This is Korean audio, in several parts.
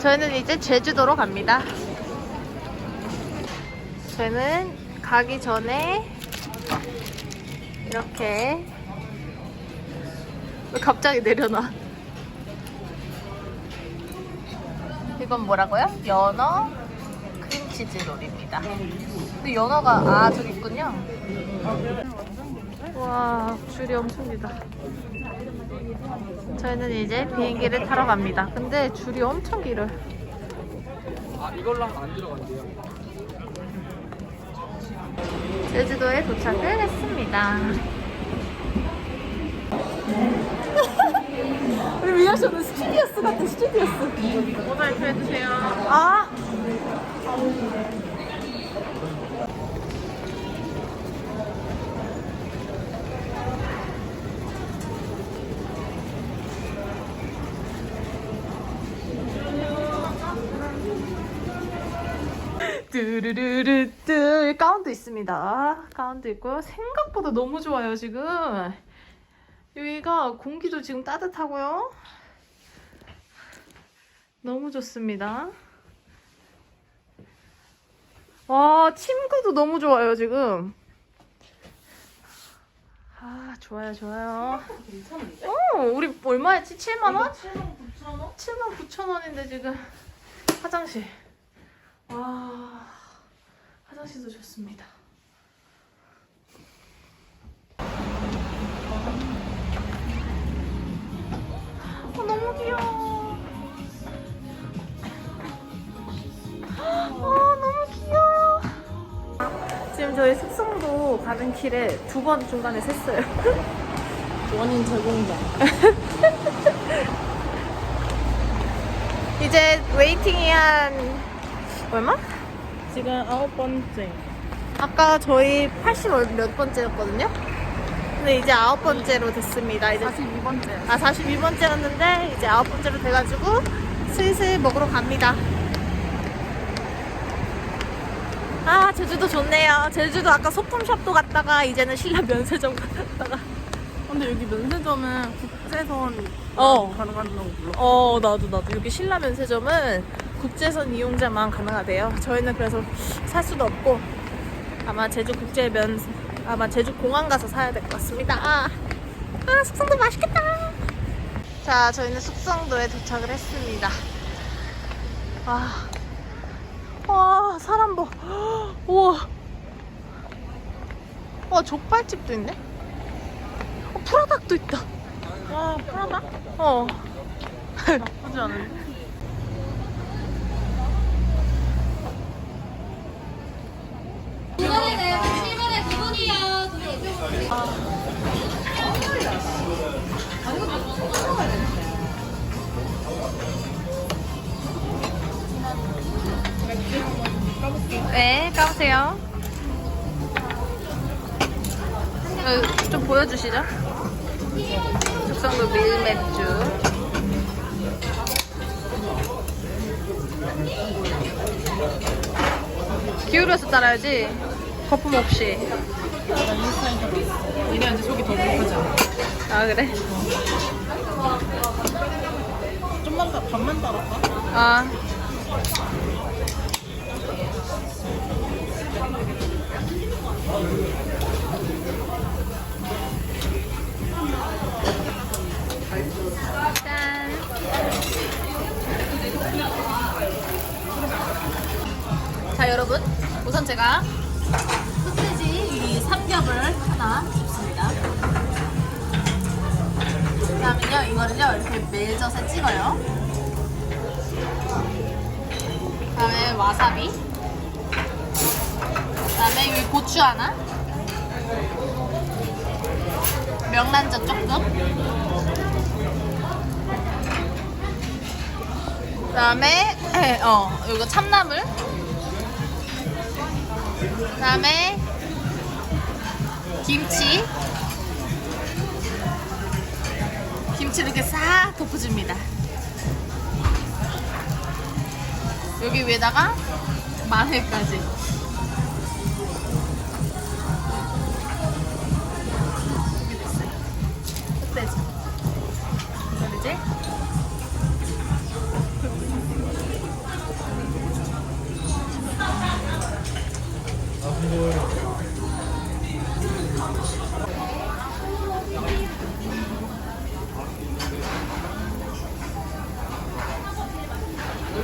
저희는 이제 제주도로 갑니다. 저희는 가기 전에 이렇게 왜 갑자기 내려놔? 이건 뭐라고요? 연어 크림치즈 롤입니다. 근데 연어가 아 저기 있군요. 와 줄이 엄청 길다. 저희는 이제 비행기를 타러 갑니다. 근데 줄이 엄청 길어요. 아 이걸로 하면 안 들어간대요. 제주도에 도착을 했습니다. 우리 미아 씨는 스튜디오스 같아, 스튜디오스. 모자이크 해주세요. 아! 뚜르르르뚜 가운도 있습니다. 가운도 있고요. 생각보다 너무 좋아요 지금. 여기가 공기도 지금 따뜻하고요. 너무 좋습니다. 와 침구도 너무 좋아요 지금. 아 좋아요 좋아요. 괜찮은데? 어 우리 얼마였지? 7만 원? 7만 9천 원? 7만 9천 원인데 지금 화장실. 와 화장실도 좋습니다. 어, 너무 귀여워. 어, 너무 귀여워. 지금 저희 숙성도 가는 길에 두 번 중간에 샜어요. 원인 제공자. 이제 웨이팅이 한 얼마? 지금 아홉 번째. 아까 저희 80몇 번째였거든요? 근데 이제 아홉 번째로 됐습니다. 이제 42번째. 아 42번째였는데 이제 아홉 번째로 돼가지고 슬슬 먹으러 갑니다. 아 제주도 좋네요. 제주도 아까 소품샵도 갔다가 이제는 신라 면세점 갔다가 근데 여기 면세점은 국제선 어. 가능한 줄 몰라. 어 나도 나도 여기 신라 면 세점은 국제선 이용자만 가능하대요. 저희는 그래서 살 수도 없고 아마 제주 국제면 아마 제주 공항 가서 사야 될 것 같습니다. 아, 아 숙성도 맛있겠다. 자 저희는 숙성도에 도착을 했습니다. 와, 와 사람 봐. 우와. 와 족발집도 있네. 어, 프라닭도 있다. 와, 프라다? 어. 나쁘지 않은데? 이번에는 7번에 두 분이요. 두분 이쪽으로 오세요. 네, 까보세요. 어, 좀 보여주시죠. 숙성도 밀맥주. 기울여서 따라야지. 거품 없이. 얘네 이제 속이 더 않아? 아, 그래? 좀만 더, 반만 따랐다? 아. 와사비. 그다음에 여기 고추 하나. 명란젓 조금. 그다음에 어 이거 참나물. 그다음에 김치. 김치 이렇게 싹 덮어줍니다. 여기 위에다가 마늘까지.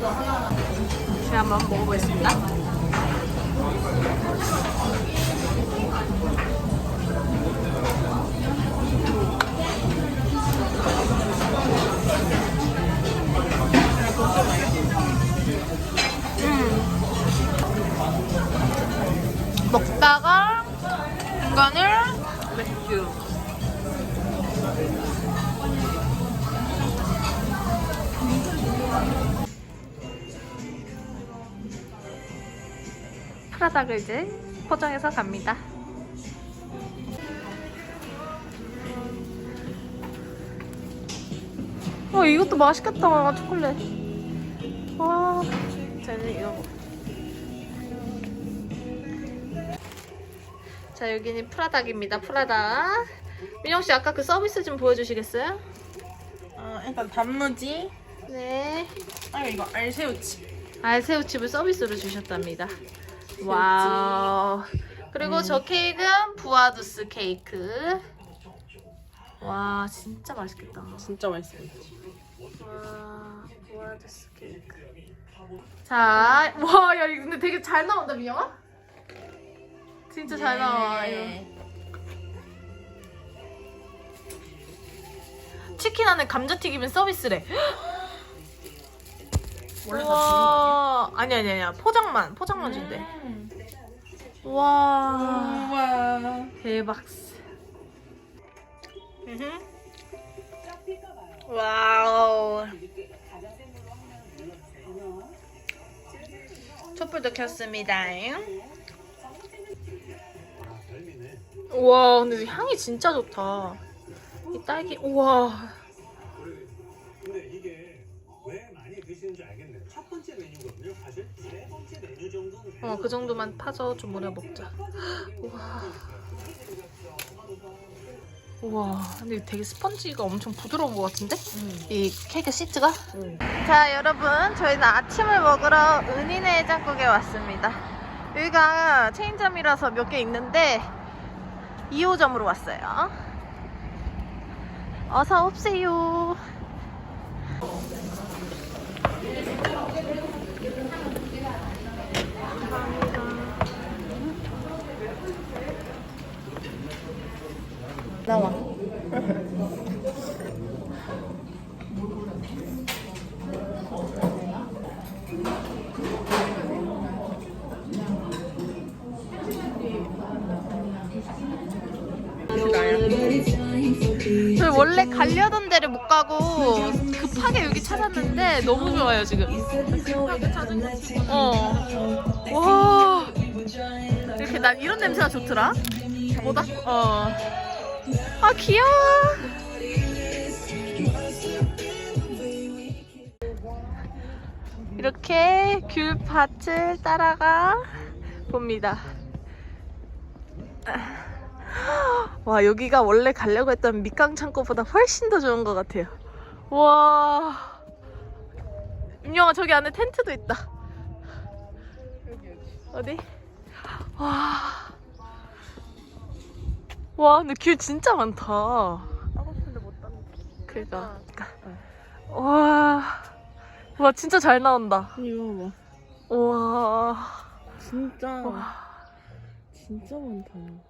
제가 한번 먹어보겠습니다. 음. 먹다가 중간을 프라닭을 이제 포장해서 갑니다. 어 이것도 맛있겠다 초콜릿. 와, 저는 이거 먹. 자 여기는 프라닭입니다. 프라닭. 민영 씨 아까 그 서비스 좀 보여주시겠어요? 어, 일단 단무지. 네. 아 이거 알새우칩. 알새우칩을 서비스로 주셨답니다. 와우. 그리고 저 케이크는 부아두스 케이크. 와, 진짜 맛있겠다. 진짜 맛있어요. 와, 부아두스 케이크. 자, 와, 야, 이거 근데 되게 잘 나온다, 민영아? 진짜 잘 나와, 이거. 치킨 안에 감자튀김은 서비스래. 원래 다 와, 아니 아니 아니야. 포장만, 포장만 준대. 음. 와, 우와. 대박. 와우. 촛불도 켰습니다. 와, 근데 향이 진짜 좋다. 이 딸기, 우와. 어, 그 정도만 파서 좀 오래 먹자. 우와. 우와, 근데 되게 스펀지가 엄청 부드러운 것 같은데? 이 케이크 시트가? 자, 여러분, 저희는 아침을 먹으러 은인의 해장국에 왔습니다. 여기가 체인점이라서 몇 개 있는데 2호점으로 왔어요. 어서 오세요. 나와. 원래 가려던 데를 못 가고 급하게 여기 찾았는데 너무 좋아요 지금. 어. 와. 이렇게 난 이런 냄새가 좋더라. 뭐다? 어. 아 귀여워. 이렇게 귤밭을 따라가 봅니다. 와 여기가 원래 가려고 했던 밑강 창고보다 훨씬 더 좋은 것 같아요. 와. 임영아 저기 안에 텐트도 있다. 어디? 와. 와 근데 귤 진짜 많다. 따고 싶은데 못 따는. 그니까. 와. 와 진짜 잘 나온다. 이거 봐. 와. 진짜 와. 진짜 많다.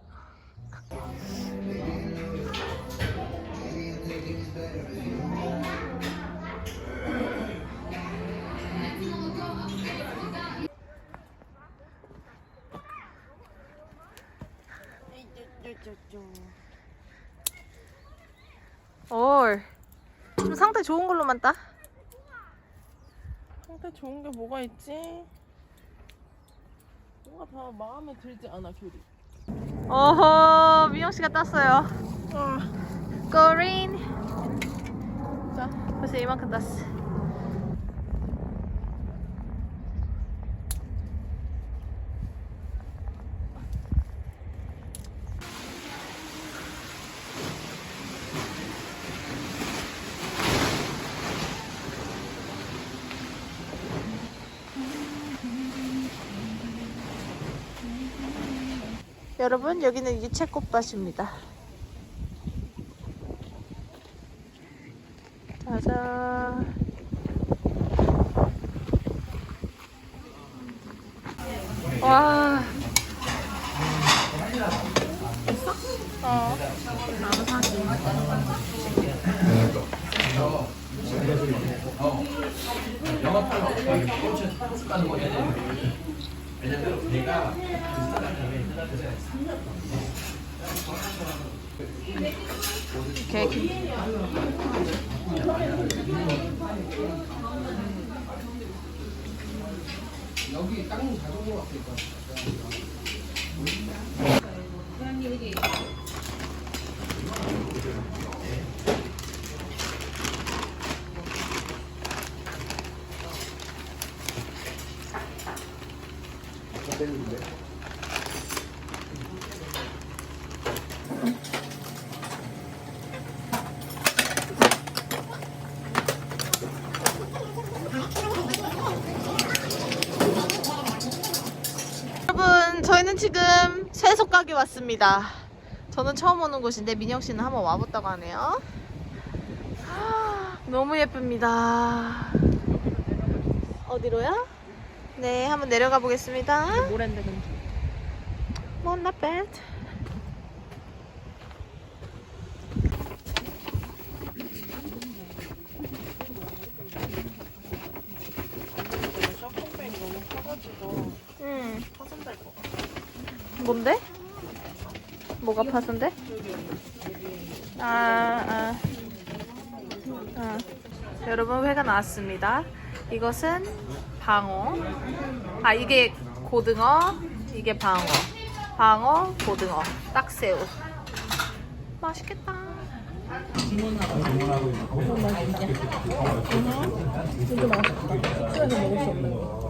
올. 좀 상태 좋은 걸로만 따. 상태 좋은 게 뭐가 있지? 뭔가 다 마음에 들지 않아 귤이. 어허, 미영 씨가 땄어요. 아, 그린. 자, 벌써 이만큼 땄어. 여러분 여기는 유채꽃밭입니다. 짜잔 와 어. 영업하는 거, 꽂는 거 해야 되는데. 이렇게 여러분 저희는 지금 세속 가게 왔습니다. 저는 처음 오는 곳인데 민영 씨는 한번 와봤다고 하네요. 아, 너무 예쁩니다. 어디로요? 네, 한번 내려가 보겠습니다. 뭐랜데 근데 뭐, not bad. 응. 뭔데? 뭐가 파손데? 아, 아. 아. 여러분 회가 나왔습니다. 이것은 방어. 아 이게 고등어, 이게 방어. 방어, 고등어, 딱새우. 맛있겠다.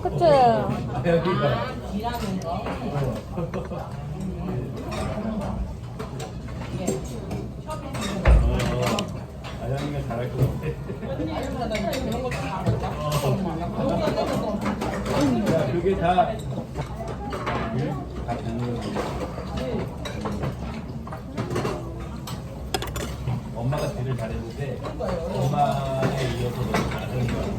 그치? 아영이가 잘할 것 같아. 엄마가 딜을 잘했는데, 엄마에 이어서 너무 잘하는 거 같아.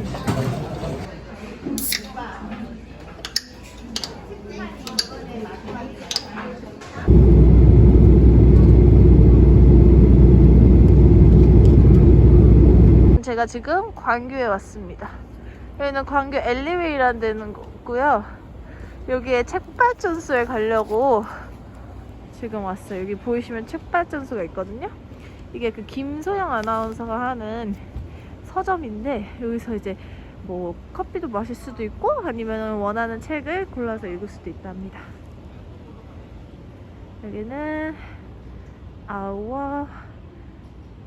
제가 지금 광교에 왔습니다. 여기는 광교 엘리웨이라는 데는 거고요. 여기에 책발전소에 가려고 지금 왔어요. 여기 보이시면 책발전소가 있거든요. 이게 그 김소영 아나운서가 하는 서점인데 여기서 이제 뭐 커피도 마실 수도 있고 아니면 원하는 책을 골라서 읽을 수도 있답니다. 여기는 아워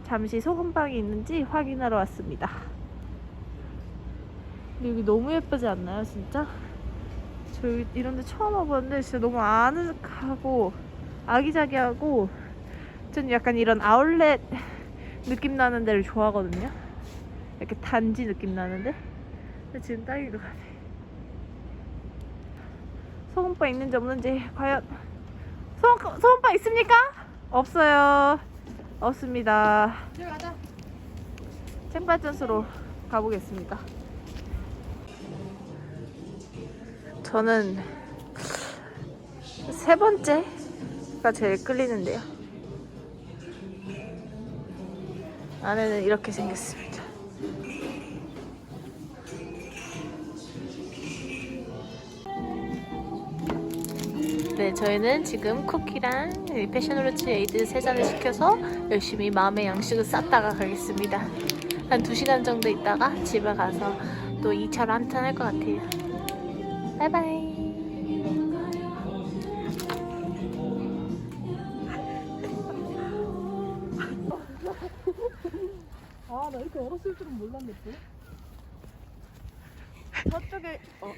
잠시 소금빵이 있는지 확인하러 왔습니다. 여기 너무 예쁘지 않나요, 진짜? 저 이런 데 처음 와봤는데 진짜 너무 아늑하고 아기자기하고 전 약간 이런 아울렛 느낌 나는 데를 좋아하거든요. 이렇게 단지 느낌 나는데? 근데 지금 딸기도 가네. 소금빵 있는지 없는지 과연 소금, 소금빵 있습니까? 없어요. 없습니다. 챙발전소로 가보겠습니다. 저는 세 번째가 제일 끌리는데요. 안에는 이렇게 생겼습니다. 네, 저희는 지금 쿠키랑 이 패션루츠 에이드 세 잔을 시켜서 열심히 마음의 양식을 쌌다가 가겠습니다. 한 2시간 정도 있다가 집에 가서 또 2차로 한탄 할 것 같아요. 바이바이. 아 나 이렇게 얼었을 줄은 몰랐네 또 저쪽에 어,